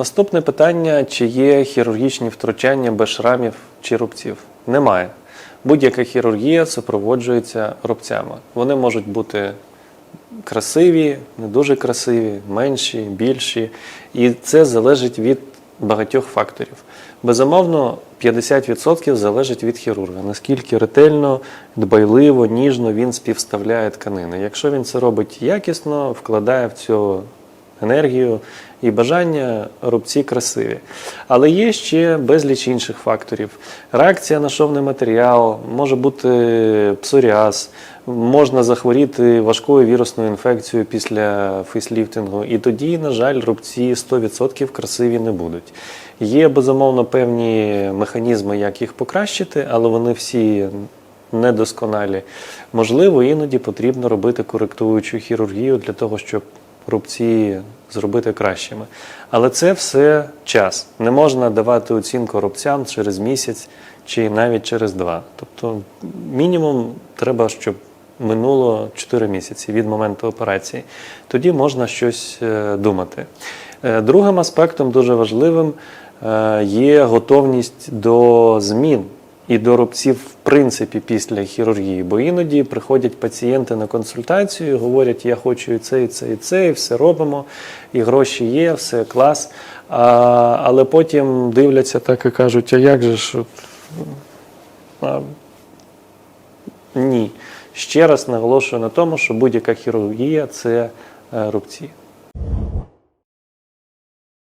Наступне питання: чи є хірургічні втручання без шрамів чи рубців? Немає. Будь-яка хірургія супроводжується рубцями. Вони можуть бути красиві, не дуже красиві, менші, більші. І це залежить від багатьох факторів. Безумовно, 50% залежить від хірурга, наскільки ретельно, дбайливо, ніжно він співставляє тканини. Якщо він це робить якісно, вкладає в цю енергію і бажання, рубці красиві. Але є ще безліч інших факторів. Реакція на шовний матеріал, може бути псоріаз, можна захворіти важкою вірусною інфекцією після фейсліфтингу. І тоді, на жаль, рубці 100% красиві не будуть. Є безумовно певні механізми, як їх покращити, але вони всі недосконалі. Можливо, іноді потрібно робити коректуючу хірургію для того, щоб рубці зробити кращими. Але це все час. Не можна давати оцінку рубцям через місяць чи навіть через два. Тобто, мінімум треба, щоб минуло 4 місяці від моменту операції. Тоді можна щось е, думати. Е, Другим аспектом, дуже важливим, е, є готовність до змін і до рубців, в принципі, після хірургії. Бо іноді приходять пацієнти на консультацію, говорять, я хочу і це, і це, і це, і все робимо, і гроші є, все клас. А, але потім дивляться так і кажуть, а як же ж? а, ні. Ще раз наголошую на тому, що будь-яка хірургія це е, рубці.